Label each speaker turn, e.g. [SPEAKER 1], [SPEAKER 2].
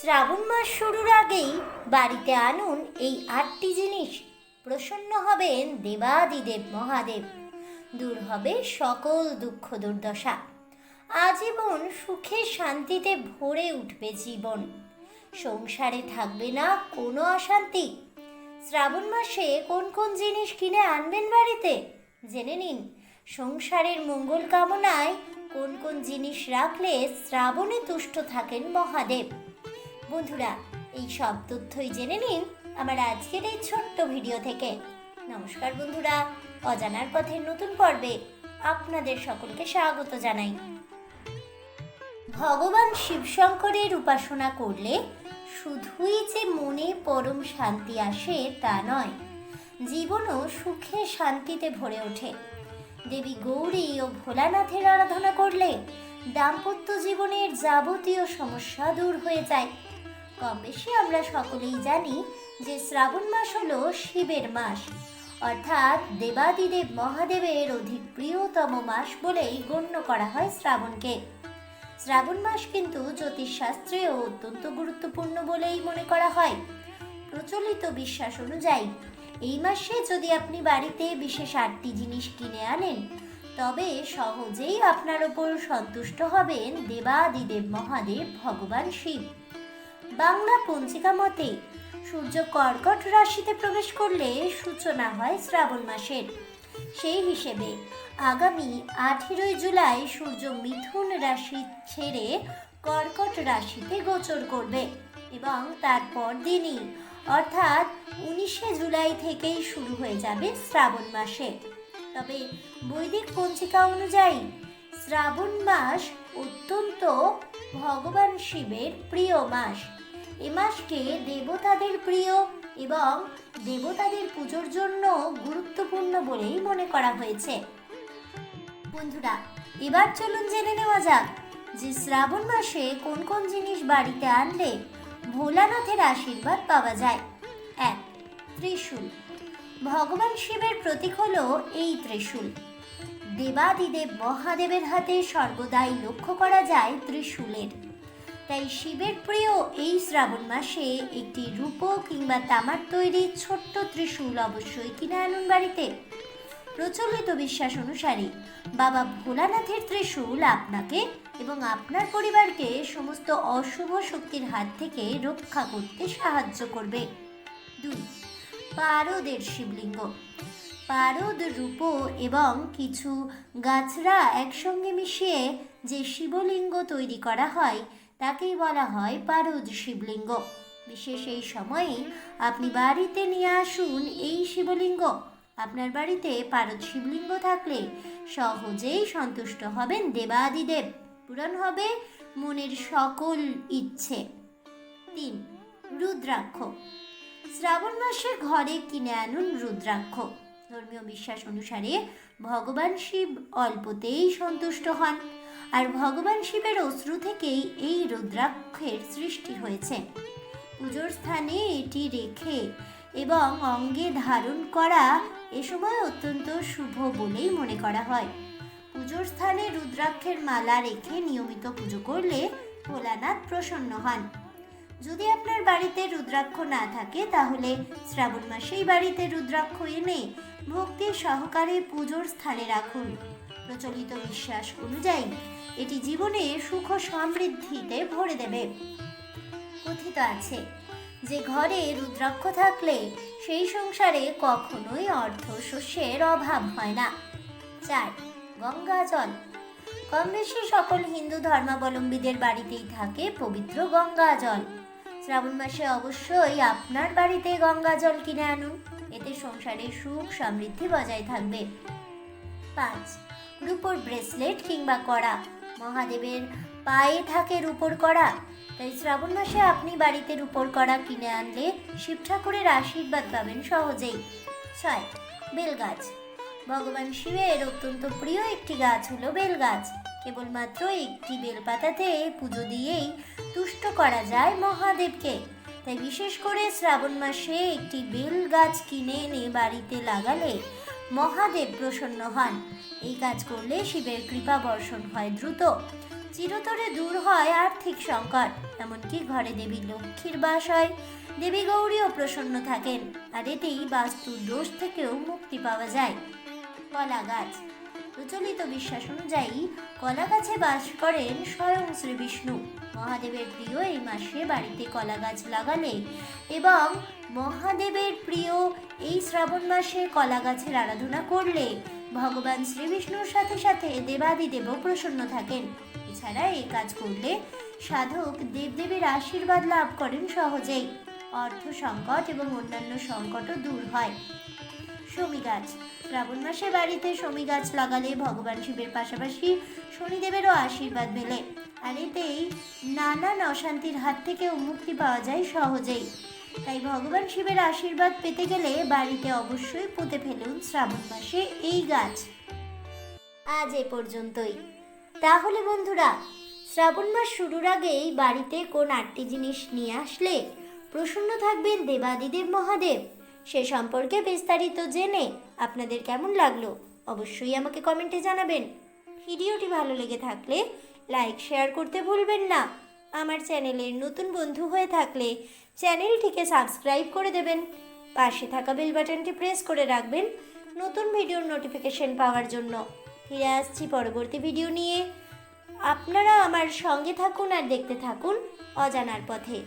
[SPEAKER 1] শ্রাবণ মাস শুরুর আগেই বাড়িতে আনুন এই আটটি জিনিস। প্রসন্ন হবেন দেবাদিদেব মহাদেব। দূর হবে সকল দুঃখ দুর্দশা। আজীবন সুখে শান্তিতে ভরে উঠবে জীবন। সংসারে থাকবে না কোনো অশান্তি। শ্রাবণ মাসে কোন কোন জিনিস কিনে আনবেন বাড়িতে? জেনে নিন, সংসারের মঙ্গল কামনায় কোন কোন জিনিস রাখলে শ্রাবণে তুষ্ট থাকেন মহাদেব। বন্ধুরা, এই সব তথ্যই জেনে নিন আমার আজকের এই ছোট্ট ভিডিও থেকে। নমস্কার বন্ধুরা, অজানার পথের নতুন পর্বে আপনাদের সকলকে স্বাগত জানাই। ভগবান শিবশঙ্করের উপাসনা করলে শুধুই যে মনে পরম শান্তি আসে তা নয়, জীবনও সুখে শান্তিতে ভরে ওঠে। দেবী গৌরী ও ভোলানাথের আরাধনা করলে দাম্পত্য জীবনের যাবতীয় সমস্যা দূর হয়ে যায়। কম বেশি আমরা সকলেই জানি যে শ্রাবণ মাস হলো শিবের মাস। অর্থাৎ দেবাদিদেব মহাদেবের অধিক প্রিয়তম মাস বলেই গণ্য করা হয় শ্রাবণকে। শ্রাবণ মাস কিন্তু জ্যোতিষশাস্ত্রেও অত্যন্ত গুরুত্বপূর্ণ বলেই মনে করা হয়। প্রচলিত বিশ্বাস অনুযায়ী, এই মাসে যদি আপনি বাড়িতে বিশেষ আটটি জিনিস কিনে আনেন, তবে সহজেই আপনার ওপর সন্তুষ্ট হবেন দেবাদিদেব মহাদেব ভগবান শিব। বাংলা পঞ্জিকা মতে, সূর্য কর্কট রাশিতে প্রবেশ করলে সূচনা হয় শ্রাবণ মাসের। সেই হিসেবে আগামী আঠেরোই জুলাই সূর্য মিথুন রাশি ছেড়ে কর্কট রাশিতে গোচর করবে এবং তারপর দিনই, অর্থাৎ উনিশে জুলাই থেকেই শুরু হয়ে যাবে শ্রাবণ মাসে। তবে বৈদিক পঞ্জিকা অনুযায়ী, শ্রাবণ মাস অত্যন্ত ভগবান শিবের প্রিয় মাস। এ মাসকে দেবতাদের প্রিয় এবং দেবতাদের পুজোর জন্য গুরুত্বপূর্ণ বলেই মনে করা হয়েছে। বন্ধুরা, এবার চলুন জেনে নেওয়া যাক যে শ্রাবণ মাসে কোন কোন জিনিস বাড়িতে আনলে ভোলানাথের আশীর্বাদ পাওয়া যায়। এক, ত্রিশূল। ভগবান শিবের প্রতীক হল এই ত্রিশূল। দেবাদিদেব মহাদেবের হাতে সর্বদাই লক্ষ্য করা যায় ত্রিশূলের। তাই শিবের প্রিয় এই শ্রাবণ মাসে একটি রূপ কিংবা তামার তৈরি ছোট্ট ত্রিশূল অবশ্যই কিনে আনুন বাড়িতে। প্রচলিত বিশ্বাস অনুসারে বাবা ভোলানাথের ত্রিশূল আপনাকে এবং আপনার পরিবারকে সমস্ত অশুভ শক্তির হাত থেকে রক্ষা করতে সাহায্য করবে। দুই, পারদের শিবলিঙ্গ। পারদ রূপ এবং কিছু গাছরা একসঙ্গে মিশিয়ে যে শিবলিঙ্গ তৈরি করা হয় তাকেই বলা হয় পারদ শিবলিঙ্গ। বিশেষ এই সময়ে আপনি বাড়িতে নিয়ে আসুন এই শিবলিঙ্গ। আপনার বাড়িতে পারদ শিবলিঙ্গ থাকলে সহজেই সন্তুষ্ট হবেন দেবাদিদেব। পূরণ হবে মনের সকল ইচ্ছে। তিন, রুদ্রাক্ষ। শ্রাবণ মাসে ঘরে কিনে আনুন রুদ্রাক্ষ। ধর্মীয় বিশ্বাস অনুসারে ভগবান শিব অল্পতেই সন্তুষ্ট হন। আর ভগবান শিবের অশ্রু থেকেই এই রুদ্রাক্ষের সৃষ্টি হয়েছে। পুজোর স্থানে এটি রেখে এবং অঙ্গে ধারণ করা এ সময় অত্যন্ত শুভ বলেই মনে করা হয়। পুজোর স্থানে রুদ্রাক্ষের মালা রেখে নিয়মিত পুজো করলে ভোলানাথ প্রসন্ন হন। যদি আপনার বাড়িতে রুদ্রাক্ষ না থাকে, তাহলে শ্রাবণ মাসেই বাড়িতে রুদ্রাক্ষ এনে ভক্তি সহকারে পুজোর স্থানে রাখুন। প্রচলিত বিশ্বাস অনুযায়ী, এটি জীবনে সুখ সমৃদ্ধিতে ভরে দেবে। কথিত আছে, যে ঘরে রুদ্রাক্ষ থাকলে সেই সংসারে কখনোই অর্থ শস্যের অভাব হয় না। চার, গঙ্গা জল। কম বেশি সকল হিন্দু ধর্মাবলম্বীদের বাড়িতেই থাকে পবিত্র গঙ্গা জল। শ্রাবণ মাসে অবশ্যই আপনার বাড়িতে গঙ্গা জল কিনে আনুন। এতে সংসারে সুখ সমৃদ্ধি বজায় থাকবে। পাঁচ রূপোর ব্রেসলেট কিংবা কড়া। মহাদেবের পায়ে থাকে রূপোর কড়া। তাই শ্রাবণ মাসে আপনি বাড়িতে রূপোর কড়া কিনে আনলে শিব ঠাকুরের আশীর্বাদ পাবেন সহজেই। ছয়, বেলগাছ। ভগবান শিবের অত্যন্ত প্রিয় একটি গাছ হলো বেলগাছ। কেবলমাত্র একটি বেলপাতাতে পুজো দিয়েই তুষ্ট করা যায় মহাদেবকে। তাই বিশেষ করে শ্রাবণ মাসে একটি বেল গাছ কিনে এনে বাড়িতে লাগালে মহাদেব প্রসন্ন হন। এই কাজ করলে শিবের কৃপা বর্ষণ হয় দ্রুত। চিরতরে দূর হয় আর্থিক সংকট। এমনকি ঘরে দেবী লক্ষ্মীর বাস হয়। দেবী গৌরীও প্রসন্ন থাকেন। আর এতেই বাস্তুর দোষ থেকেও মুক্তি পাওয়া যায়। কলা গাছ প্রচলিত বিশ্বাস অনুযায়ী কলা গাছে বাস করেন স্বয়ং শ্রী বিষ্ণু। মহাদেবের প্রিয় এই মাসে বাড়িতে কলা গাছ লাগালে এবং মহাদেবের প্রিয় এই শ্রাবণ মাসে কলা গাছের আরাধনা করলে ভগবান শ্রীবিষ্ণুর সাথে সাথে দেবাদিদেবও প্রসন্ন থাকেন। এছাড়া এই কাজ করলে সাধক দেবদেবীর আশীর্বাদ লাভ করেন সহজেই। অর্থ সংকট এবং অন্যান্য সংকটও দূর হয়। শমী গাছ শ্রাবণ মাসে বাড়িতে শমী গাছ লাগালে ভগবান শিবের পাশাপাশি শনিদেবেরও আশীর্বাদ মেলে। আর এতেই নানান অশান্তির হাত থেকেও মুক্তি পাওয়া যায় সহজেই। তাই ভগবান শিবের আশীর্বাদ পেতে গেলে বাড়িতে অবশ্যই পুঁতে ফেলুন শ্রাবণ মাসে এই গাছ। আজ এ পর্যন্তই। তাহলে বন্ধুরা, শ্রাবণ মাস শুরুর আগেই বাড়িতে কোন আটটি জিনিস নিয়ে আসলে প্রসন্ন থাকবেন দেবাদিদেব মহাদেব। সে সম্পর্কে বিস্তারিত জেনে আপনাদের কেমন লাগল অবশ্যই আমাকে কমেন্টে জানাবেন। ভিডিওটি ভালো লেগে থাকলে লাইক, শেয়ার করতে ভুলবেন না। আমার চ্যানেলের নতুন বন্ধু হয়ে থাকলে চ্যানেলটিকে সাবস্ক্রাইব করে দেবেন। পাশে থাকা বেল বাটনটি প্রেস করে রাখবেন নতুন ভিডিওর নোটিফিকেশন পাওয়ার জন্য। ফিরে আসছি পরবর্তী ভিডিও নিয়ে। আপনারা আমার সঙ্গে থাকুন আর দেখতে থাকুন অজানার পথে।